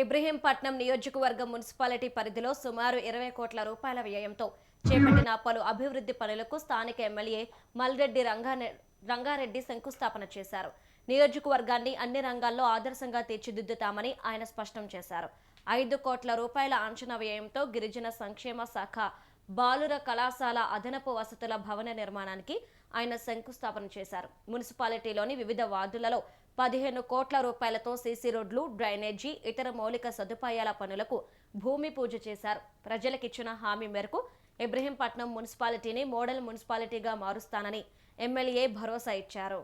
ఇబ్రహీంపట్నం నియోజకవర్గం మున్సిపాలిటీ పరిధిలో సుమారు ఇరవై కోట్ల రూపాయల వ్యయంతో చేపట్టిన పలు అభివృద్ధి పనులకు స్థానిక ఎమ్మెల్యే మల్రెడ్డి రంగారెడ్డి శంకుస్థాపన చేశారు. నియోజకవర్గాన్ని అన్ని రంగాల్లో ఆదర్శంగా తీర్చిదిద్దుతామని ఆయన స్పష్టం చేశారు. ఐదు కోట్ల రూపాయల అంచనా వ్యయంతో గిరిజన సంక్షేమ శాఖ బాలుర కళాశాల అదనపు వసతుల భవన నిర్మాణానికి ఆయన శంకుస్థాపన చేశారు. మున్సిపాలిటీలోని వివిధ వార్డులలో పదిహేను కోట్ల రూపాయలతో సీసీ రోడ్లు డ్రైనేజీ ఇతర మౌలిక సదుపాయాల పనులకు భూమి పూజ చేశారు. ప్రజలకిచ్చిన హామీ మేరకు ఇబ్రహీంపట్నం మున్సిపాలిటీని మోడల్ మున్సిపాలిటీగా మారుస్తానని ఎమ్మెల్యే భరోసా ఇచ్చారు.